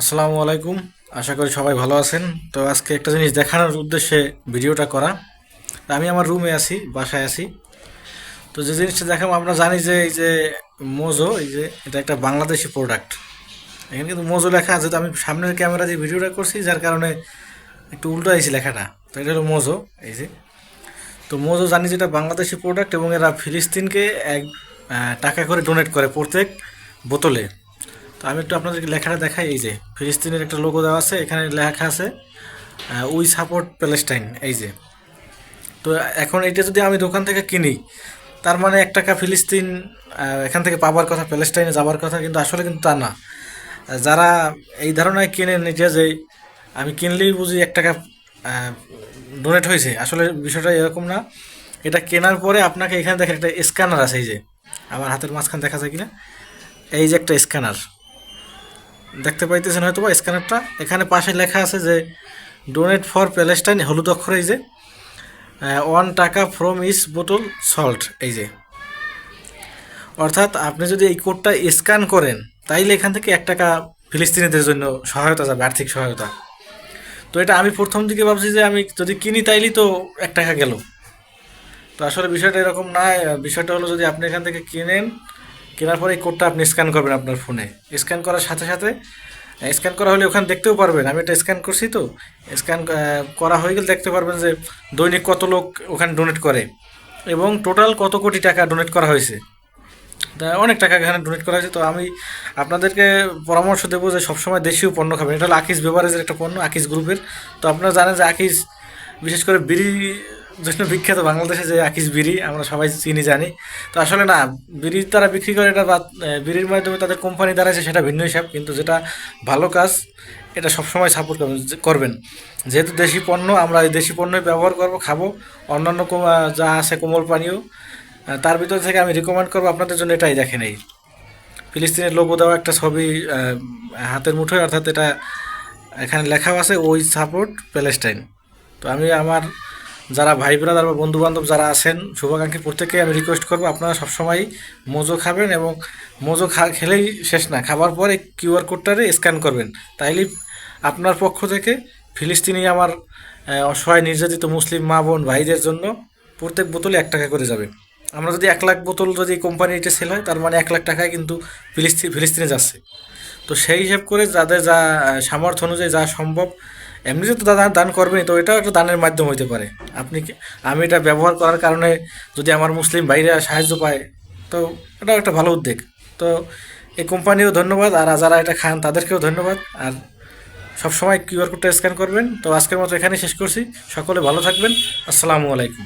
আসসালামু আলাইকুম। আশা করি সবাই ভালো আছেন। তো আজকে একটা জিনিস দেখানোর উদ্দেশ্যে ভিডিওটা করা। আমি আমার রুমে আছি, বাসায় আছি। তো যে জিনিসটা দেখাবো, আমরা জানি যে এই যে মোজো এই যে এটা একটা বাংলাদেশি প্রোডাক্ট এখানে কিন্তু মোজো লেখা আছে তো আমি সামনের ক্যামেরা দিয়ে ভিডিওটা করছি, যার কারণে একটু উল্টো আইছি লেখাটা। তো এটা হলো মোজো এই যে। তো মোজো জানি যেটা বাংলাদেশি প্রোডাক্ট এবং এরা ফিলিস্তিনকে এক টাকা করে ডোনেট করে প্রত্যেক বোতলে। তো আমি একটু আপনাদেরকে লেখাটা দেখাই, এই যে ফিলিস্তিনের একটা লোগো দেওয়া আছে, এখানে লেখা আছে উই সাপোর্ট প্যালেস্টাইন এই যে। তো এখন এটা যদি আমি দোকান থেকে কিনি, তার মানে এক টাকা ফিলিস্তিন এখান থেকে পাবার কথা প্যালেস্টাইনে যাবার কথা, কিন্তু আসলে কিন্তু তা না। যারা এই ধারণায় কিনে নিজে যে আমি কিনলেই বুঝি এক টাকা ডোনেট হয়েছে, আসলে বিষয়টা এরকম না। এটা কেনার পরে আপনাকে এখানে দেখেন একটা স্ক্যানার আছে, এই যে। আমার হাতের মাঝখানে দেখা যায় কিনা? এই যে একটা স্ক্যানার দেখতে পাইতেছেন হয়তো বা স্ক্যানারটা। এখানে পাশে লেখা আছে যে ডোনেট ফর প্যালেস্টাইন হলুদ অক্ষরে এই যে। ওয়ান টাকা ফ্রম ইস বোতল সল্ট এই যে। অর্থাৎ আপনি যদি এই কোডটা স্ক্যান করেন, তাইলে এখান থেকে এক টাকা ফিলিস্তিনিদের জন্য সহায়তা যাবে, আর্থিক সহায়তা। তো এটা আমি প্রথম দিকে ভাবছি যে আমি যদি কিনি, তাইলেই তো এক টাকা গেল। তো আসলে বিষয়টা এরকম না। বিষয়টা হলো যদি আপনি এখান থেকে কিনেন কেনার পরে এই কোডটা আপনি স্ক্যান করবেন আপনার ফোনে স্ক্যান করার সাথে সাথে স্ক্যান করা হলে ওখানে দেখতেও পারবেন। আমি এটা স্ক্যান করছি তো। স্ক্যান করা হয়ে গেলে দেখতে পারবেন যে দৈনিক কত লোক ওখানে ডোনেট করে এবং টোটাল কত কোটি টাকা ডোনেট করা হয়েছে। অনেক টাকা এখানে ডোনেট করা হয়েছে। তো আমি আপনাদেরকে পরামর্শ দেবো যে সবসময় দেশীয় পণ্য খাবেন। এটা হলো আকিস বেভারেজের একটা পণ্য আকিস গ্রুপের তো আপনারা জানেন যে আকিস বিশেষ করে বিড়ি জন্য বিখ্যাত বাংলাদেশে যে আকিস বিড়ি আমরা সবাই চিনি জানি। তো আসলে না বিড়ি তারা বিক্রি করে এটা এ, বিড়ির মাধ্যমে তাদের কোম্পানি দাঁড়াইছে সেটা ভিন্ন হিসাব কিন্তু যেটা ভালো কাজ এটা সবসময় সাপোর্ট করবেন। যেহেতু দেশি পণ্য আমরা এই দেশি পণ্যই ব্যবহার করব খাব। অন্যান্য যা আছে কোমল পানীয় তার ভিতর থেকে আমি রিকমেন্ড করব আপনাদের জন্য এটাই দেখেন এই। ফিলিস্তিনের লোগো দেওয়া একটা ছবি হাতের মুঠোয় অর্থাৎ এটা এখানে লেখাও আছে ওই সাপোর্ট প্যালেস্টাইন। তো আমি আমার যারা ভাই ব্রাদার বা বন্ধু বান্ধব যারা আছেন, শুভাকাঙ্ক্ষী প্রত্যেককে আমি রিকোয়েস্ট করব আপনারা সবসময় মোজো খাবেন এবং মোজো খা, খেলেই শেষ না। খাবার পরে কিউআর কোডটারে স্ক্যান করবেন। তাইলে আপনার পক্ষ থেকে ফিলিস্তিনি আমার অসহায় নির্যাতিত মুসলিম মা বোন ভাইদের জন্য প্রত্যেক বোতলে এক টাকা করে যাবে। আমরা যদি এক লাখ বোতল যদি কোম্পানিটা সেল হয়, তার মানে এক লাখ টাকায় কিন্তু ফিলিস্তিন ফিলিস্তিনে যাচ্ছে। তো সেই হিসাব করে যাদের যা সামর্থ্য অনুযায়ী যা সম্ভব এমনিতে তো দাদা দান করবেনই, তো এটাও একটা দানের মাধ্যম হইতে পারে। আপনি আমি এটা ব্যবহার করার কারণে যদি আমার মুসলিম ভাইরা সাহায্য পায়, তো এটাও একটা ভালো উদ্যোগ। তো এই কোম্পানিও ধন্যবাদ, আর যারা এটা খান তাদেরকেও ধন্যবাদ। আর সবসময় কিউআর কোডটা স্ক্যান করবেন। তো আজকের মতো এখানে শেষ করছি। সকলে ভালো থাকবেন। আসসালামু আলাইকুম।